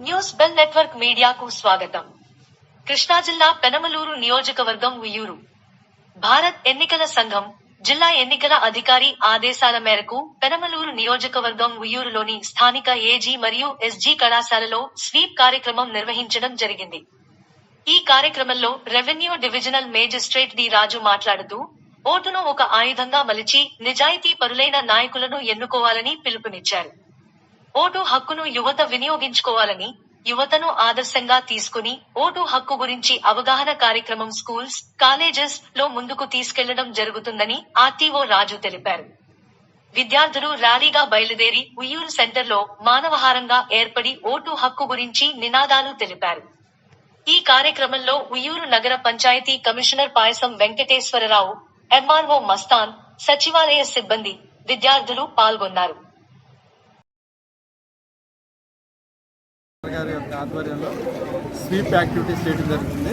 News bell network మీడియాకు స్వాగతం. కృష్ణా జిల్లా పెనమలూరు నియోజకవర్గం ఉయ్యూరు. భారత్ ఎన్నికల సంఘం జిల్లా ఎన్నికల అధికారి ఆదేశాల మేరకు పెనమలూరు నియోజకవర్గం ఉయ్యూరులోని స్థానిక ఏజీ మరియు ఎస్జీ కళాశాలలో స్వీప్ కార్యక్రమం నిర్వహించడం జరిగింది. ఈ కార్యక్రమంలో revenue divisional magistrate D Raju మాట్లాడుతూ ఓటును ఒక ఆయుధంగా మలిచి నిజాయితీ పరులైన నాయకులను ఎన్నుకోవాలని పిలుపునిచ్చారు. ఓటు హక్కును యువత వినియోగించుకోవాలని యువతను ఆదర్శంగా తీసుకుని ఓటు హక్కు గురించి అవగాహన కార్యక్రమం స్కూల్స్ కాలేజెస్లో ముందుకు తీసుకెళ్ళడం జరుగుతుందని ఆర్టీఓ రాజు తెలిపారు. విద్యార్థులు ర్యాలీగా బయలుదేరి ఉయ్యూరు సెంటర్లో మానవహారంగా ఏర్పడి ఓటు హక్కు గురించి నినాదాలు తెలిపారు. ఈ కార్యక్రమంలో ఉయ్యూరు నగర పంచాయతీ కమిషనర్ పాయసం వెంకటేశ్వరరావు ఎంఆర్ఓ మస్తాన్ సచివాలయ సిబ్బంది విద్యార్థులు పాల్గొన్నారు. గారి యొక్క ఆధ్వర్యంలో స్వీప్ యాక్టివిటీస్ చేయడం జరుగుతుంది.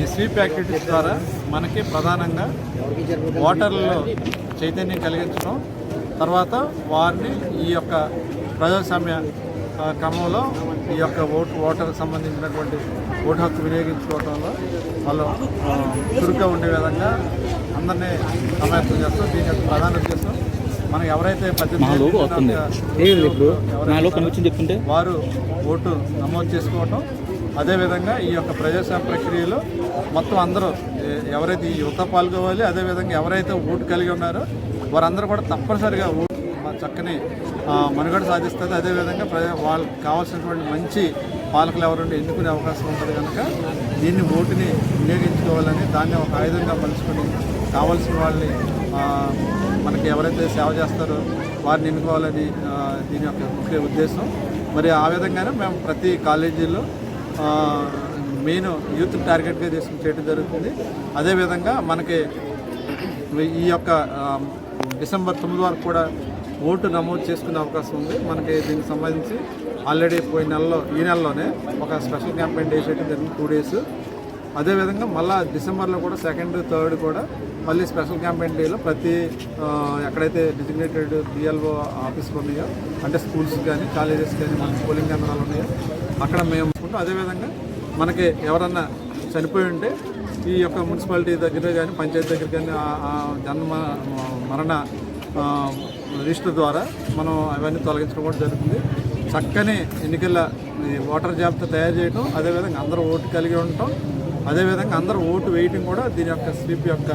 ఈ స్వీప్ యాక్టివిటీస్ ద్వారా మనకి ప్రధానంగా ఓటర్లలో చైతన్యం కలిగించడం తర్వాత వారిని ఈ యొక్క ప్రజాస్వామ్య క్రమంలో ఈ యొక్క ఓటు ఓటర్ సంబంధించినటువంటి ఓటు హక్కు వినియోగించుకోవడంలో వాళ్ళు చురుగ్గా ఉండే విధంగా అందరినీ సమాయత్తం చేస్తాం. దీని యొక్క ప్రధాన ఉద్దేశం మనం ఎవరైతే మా లోగో వస్తుంది. ఇప్పుడు? నా కనిపించింది చెప్తుంటే? వారు ఓటు నమోదు చేసుకోవటం అదేవిధంగా ఈ యొక్క ప్రజాస్వామ్య ప్రక్రియలో మొత్తం అందరూ ఎవరైతే ఈ యువత పాల్గొవాలి అదేవిధంగా ఎవరైతే ఓటు కలిగి ఉన్నారో వారందరూ కూడా తప్పనిసరిగా ఓటు చక్కని మనుగడ సాధిస్తుంది. అదేవిధంగా ప్రజా వాళ్ళకి కావాల్సినటువంటి మంచి పాలకులు ఎవరుంటే ఎన్నుకునే అవకాశం ఉంటుంది కనుక దీన్ని ఓటుని వినియోగించుకోవాలని దాన్ని ఒక ఆయుధంగా మలుచుకొని కావాల్సిన వాళ్ళని మనకి ఎవరైతే సేవ చేస్తారో వారిని ఎన్నుకోవాలని దీని యొక్క ముఖ్య ఉద్దేశం. మరి ఆ విధంగానే మేము ప్రతి కాలేజీలో మెయిన్ యూత్ టార్గెట్గా తీసుకుని చేయడం జరుగుతుంది. అదేవిధంగా మనకి ఈ యొక్క డిసెంబర్ తొమ్మిది వరకు కూడా ఓటు నమోదు చేసుకునే అవకాశం ఉంది. మనకి దీనికి సంబంధించి ఆల్రెడీ పోయిన నెలలో ఈ నెలలోనే ఒక స్పెషల్ క్యాంపెయిన్ డేస్ చేయడం జరిగింది టూ డేస్. అదేవిధంగా మళ్ళీ డిసెంబర్లో కూడా సెకండ్ థర్డ్ కూడా మళ్ళీ స్పెషల్ క్యాంపెయిన్ డేలో ప్రతి ఎక్కడైతే డిజిగ్నేటెడ్ బిఎల్ఓ ఆఫీసులు ఉన్నాయో అంటే స్కూల్స్ కానీ కాలేజెస్ కానీ మన పోలింగ్ కేంద్రాలు ఉన్నాయో అక్కడ మేము అదే అదేవిధంగా మనకి ఎవరన్నా చనిపోయి ఉంటే ఈ యొక్క మున్సిపాలిటీ దగ్గర కానీ పంచాయతీ దగ్గర కానీ జన్మ మరణ రిజిస్టర్ ద్వారా మనం అవన్నీ తొలగించడం కూడా జరుగుతుంది. చక్కని ఎన్నికల ఓటర్ జాబితా తయారు చేయడం అదేవిధంగా అందరూ ఓటు కలిగి ఉండటం అదేవిధంగా అందరూ ఓటు వేయటం కూడా దీని యొక్క స్వీప్ యొక్క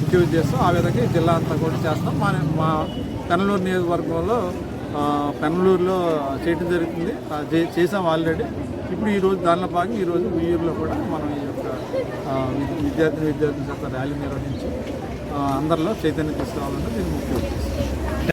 ముఖ్య ఉద్దేశం. ఆ విధంగా ఈ జిల్లా అంతా కూడా చేస్తాం. మా మా పెనలూరు నియోజకవర్గంలో పెనలూరులో చేయటం జరుగుతుంది. చేసాం ఆల్రెడీ. ఇప్పుడు ఈరోజు దానిలో భాగంగా ఈరోజు ఉయ్యూరులో కూడా మనం ఈ యొక్క విద్యార్థి విద్యార్థుల చేత ర్యాలీ నిర్వహించి అందరిలో చైతన్యం తీసుకురావాలన్నది దీని ముఖ్య ఉద్దేశం.